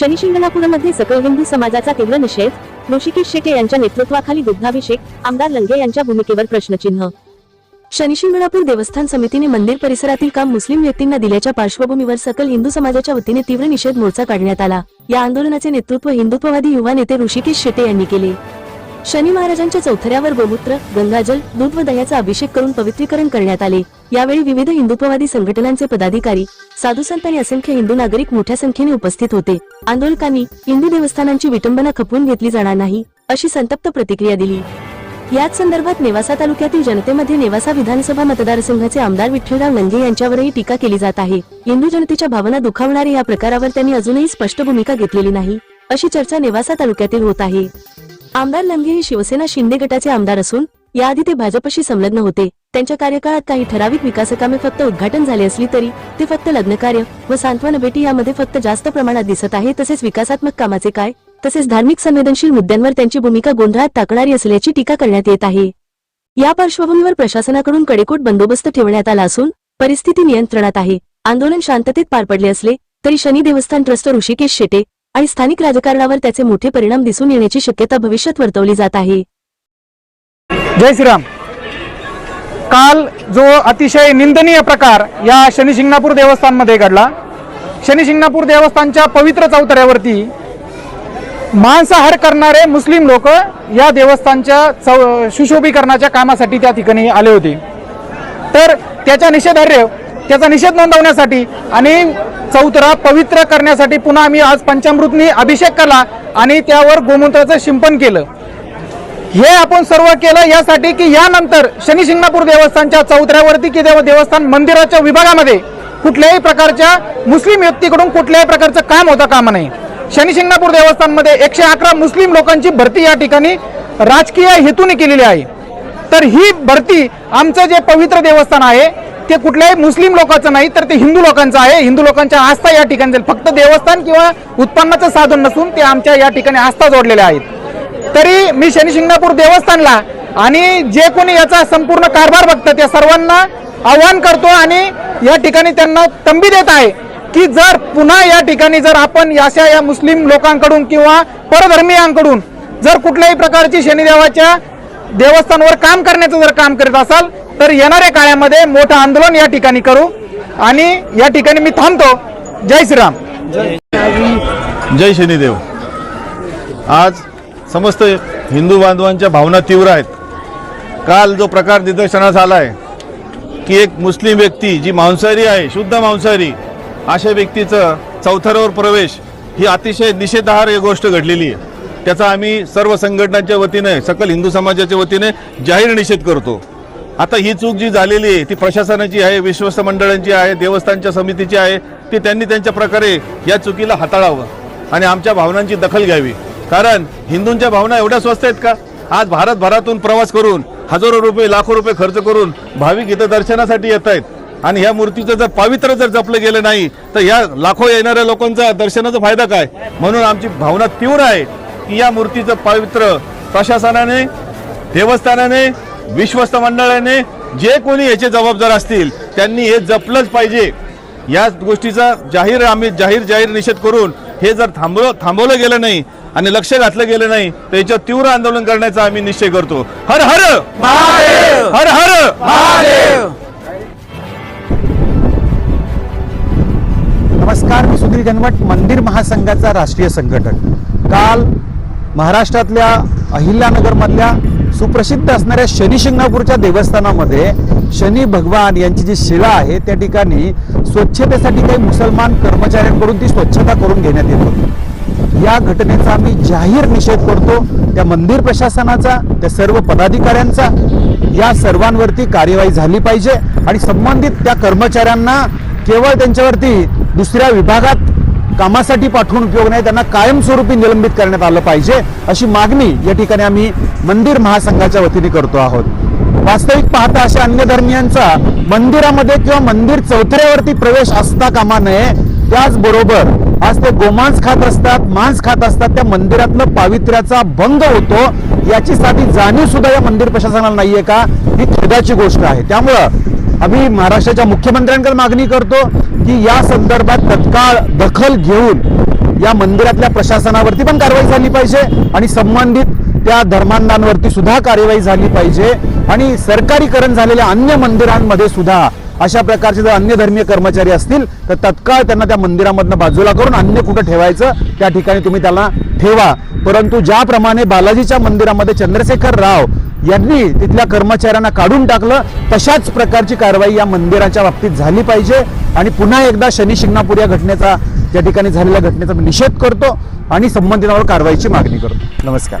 शनी शिंगणापूरमध्ये सकल हिंदू समाजाचा तीव्र निषेध ऋषिकेश शेटे यांच्या नेतृत्वाखाली दुग्धाभिषेक आमदार लंगे यांच्या भूमिकेवर प्रश्नचिन्ह. शनिशिंगणापूर देवस्थान समितीने मंदिर परिसरातील काम मुस्लिम व्यक्तींना दिल्याच्या पार्श्वभूमीवर सकल हिंदू समाजाच्या वतीने तीव्र निषेध मोर्चा काढण्यात आला. या आंदोलनाचे नेतृत्व हिंदुत्ववादी युवा नेते ऋषिकेश शेटे यांनी केले. शनी महाराजांच्या चौथऱ्यावर गोमूत्र गंगाजल दूध व दह्याचा अभिषेक करून पवित्रीकरण करण्यात आले. यावेळी विविध हिंदुत्ववादी संघटनांचे पदाधिकारी साधुसंत आणि असंख्य हिंदू नागरिक मोठ्या संख्येने उपस्थित होते. आंदोलकांनी हिंदू देवस्थानांची विटंबना खपवून घेतली जाणार नाही अशी संतप्त प्रतिक्रिया दिली. याच संदर्भात नेवासा तालुक्यातील जनतेमध्ये नेवासा विधानसभा मतदारसंघाचे आमदार विठ्ठलराव लंगे यांच्यावरही टीका केली जात आहे. हिंदू जनतेच्या भावना दुखावणाऱ्या या प्रकारावर त्यांनी अजूनही स्पष्ट भूमिका घेतलेली नाही अशी चर्चा नेवासा तालुक्यातील होत आहे. आमदार लंगे हे शिवसेना शिंदे गटाचे आमदार असून याआधी ते भाजपशी संलग्न होते. त्यांच्या कार्यकाळात काही ठराविक विकासकामे फक्त उद्घाटन झाले असली तरी ते फक्त लग्न कार्य व सांत्वन भेटी यामध्ये फक्त जास्त प्रमाणात दिसत आहे तसेच विकासात्मक कामाचे काय तसेच धार्मिक संवेदनशील मुद्द्यांवर त्यांची भूमिका गोंधळात टाकणारी असल्याची टीका करण्यात येत आहे. या पार्श्वभूमीवर प्रशासनाकडून कडेकोट बंदोबस्त ठेवण्यात आला असून परिस्थिती नियंत्रणात आहे. आंदोलन शांततेत पार पडले असले तरी शनी देवस्थान ट्रस्ट ऋषिकेश शेटे आणि स्थानिक राजकारणावर त्याचे मोठे परिणाम दिसून येण्याची शक्यता भविष्यात वर्तवली जात आहे. जय श्रीराम. काल जो अतिशय निंदनीय प्रकार या शनी शिंगणापूर देवस्थानमध्ये घडला शनी शिंगणापूर देवस्थानच्या पवित्र चौतऱ्यावरती मांसाहार करणारे मुस्लिम लोक या देवस्थानच्या चौ सुशोभीकरणाच्या कामासाठी त्या ठिकाणी आले होते. तर त्याच्या निषेधार्य त्याचा निषेध नोंदवण्यासाठी आणि चौतरा पवित्र करण्यासाठी पुन्हा आम्ही आज पंचामृतनी अभिषेक केला आणि त्यावर गोमूत्राचं शिंपण केलं. हे आपण सर्व केलं यासाठी की यानंतर शनी शिंगणापूर देवस्थानच्या चौथऱ्यावरती की देव देवस्थान मंदिराच्या विभागामध्ये कुठल्याही प्रकारच्या मुस्लिम व्यक्तीकडून कुठल्याही प्रकारचं काम होता कामा नाही शनी शिंगणापूर देवस्थानमध्ये एकशे अकरा मुस्लिम लोकांची भरती या ठिकाणी राजकीय हेतूने केलेली आहे. तर ही भरती आमचं जे पवित्र देवस्थान आहे ते कुठल्याही मुस्लिम लोकांचं नाही तर ते हिंदू लोकांचं आहे. हिंदू लोकांच्या आस्था या ठिकाणी फक्त देवस्थान किंवा उत्पन्नाचं साधन नसून ते आमच्या या ठिकाणी आस्था जोडलेल्या आहेत. तरी मी शनिशिंगणापूर देवस्थानला आणि जे कोणी याचा संपूर्ण कारभार बघतं त्या सर्वांना आव्हान करतो आणि या ठिकाणी त्यांना तंबी देत आहे की जर पुन्हा या ठिकाणी जर आपण अशा या मुस्लिम लोकांकडून किंवा परधर्मीयांकडून जर कुठल्याही प्रकारची शनिदेवाच्या देवस्थानवर काम करण्याचं जर काम करत असाल तर येणाऱ्या काळामध्ये मोठं आंदोलन या ठिकाणी करू. आणि या ठिकाणी मी थांबतो. जय श्रीराम. जय शनिदेव आज समस्त हिंदू बांधवांच्या भावना तीव्र आहेत. काल जो प्रकार निदर्शनास आला आहे की एक मुस्लिम व्यक्ती जी मांसाहारी आहे शुद्ध मांसाहारी अशा व्यक्तीचं चौथऱ्यावर प्रवेश ही अतिशय निषेधार्ह गोष्ट घडलेली आहे. त्याचा आम्ही सर्व संघटनांच्या वतीने सकल हिंदू समाजाच्या वतीने जाहीर निषेध करतो. आता ही चूक जी झालेली आहे ती प्रशासनाची आहे विश्वस्त मंडळांची आहे देवस्थानच्या समितीची आहे ती त्यांनी त्यांच्या प्रकारे या चुकीला हाताळावं आणि आमच्या भावनांची दखल घ्यावी. कारण हिंदूंच्या भावना एवढ्या स्वस्त आहेत का? आज भारतभरातून प्रवास करून हजारो रुपये लाखो रुपये खर्च करून भाविक इथं दर्शनासाठी येत आहेत. आणि ह्या मूर्तीचं जर पावित्र्य जर जपलं गेलं नाही तर या लाखो येणाऱ्या लोकांचा दर्शनाचा फायदा काय? म्हणून आमची भावना तीव्र आहे की या मूर्तीचं पावित्र्य प्रशासनाने देवस्थानाने विश्वस्त मंडळाने जे कोणी याचे जबाबदार असतील त्यांनी हे जपलंच पाहिजे. या गोष्टीचा जाहीर आम्ही जाहीर जाहीर निषेध करून हे जर थांबव थांबवलं गेलं नाही आणि लक्ष घातलं गेलं नाही तर याच्यावर तीव्र आंदोलन करण्याचा आम्ही निश्चय करतो. हर हर! हर हर! नमस्कार मी सुधीर गणवट मंदिर महासंघाचा राष्ट्रीय संघटक. काल महाराष्ट्रातल्या अहिल्यानगरमधल्या सुप्रसिद्ध असणाऱ्या शनी शिंगणापूरच्या देवस्थानामध्ये शनी भगवान यांची जी शिला आहे त्या ठिकाणी स्वच्छतेसाठी काही मुसलमान कर्मचाऱ्यांकडून ती स्वच्छता करून घेण्यात येत होती. या घटनेचा आम्ही जाहीर निषेध करतो. त्या मंदिर प्रशासनाचा त्या सर्व पदाधिकाऱ्यांचा. या सर्वांवरती कार्यवाही झाली पाहिजे आणि संबंधित त्या कर्मचाऱ्यांना केवळ त्यांच्यावरती दुसऱ्या विभागात कामासाठी पाठवून उपयोग नाही त्यांना कायमस्वरूपी निलंबित करण्यात आलं पाहिजे अशी मागणी या ठिकाणी आम्ही मंदिर महासंघाच्या वतीने करतो आहोत. वास्तविक पाहता अशा अन्य धर्मियांचा मंदिरामध्ये किंवा मंदिर चौथऱ्यावरती प्रवेश असता कामा नये त्याचबरोबर आज ते गोमांस खात असतात मांस खात असतात त्या मंदिरातलं पावित्र्याचा भंग होतो याची साधी जाणीव सुद्धा या मंदिर प्रशासनाला नाहीये का? ही खेदाची गोष्ट आहे. त्यामुळं आम्ही महाराष्ट्राच्या मुख्यमंत्र्यांकडे मागणी करतो की या संदर्भात तत्काळ दखल घेऊन या मंदिरातल्या प्रशासनावरती पण कारवाई झाली पाहिजे आणि संबंधित त्या धर्मांधांवरती सुद्धा कार्यवाही झाली पाहिजे. आणि सरकारीकरण झालेल्या अन्य मंदिरांमध्ये सुद्धा अशा प्रकारचे जर अन्य धर्मीय कर्मचारी असतील तर तत्काळ त्यांना त्या मंदिरामधनं बाजूला करून अन्य कुठं ठेवायचं त्या ठिकाणी तुम्ही त्याला ठेवा. परंतु ज्याप्रमाणे बालाजीच्या मंदिरामध्ये चंद्रशेखर राव यांनी तिथल्या कर्मचाऱ्यांना काढून टाकलं तशाच प्रकारची कारवाई या मंदिराच्या बाबतीत झाली पाहिजे. आणि पुन्हा एकदा शनी शिंगणापूर या घटनेचा त्या ठिकाणी झालेल्या घटनेचा मी निषेध करतो आणि संबंधितांवर कारवाईची मागणी करतो. नमस्कार.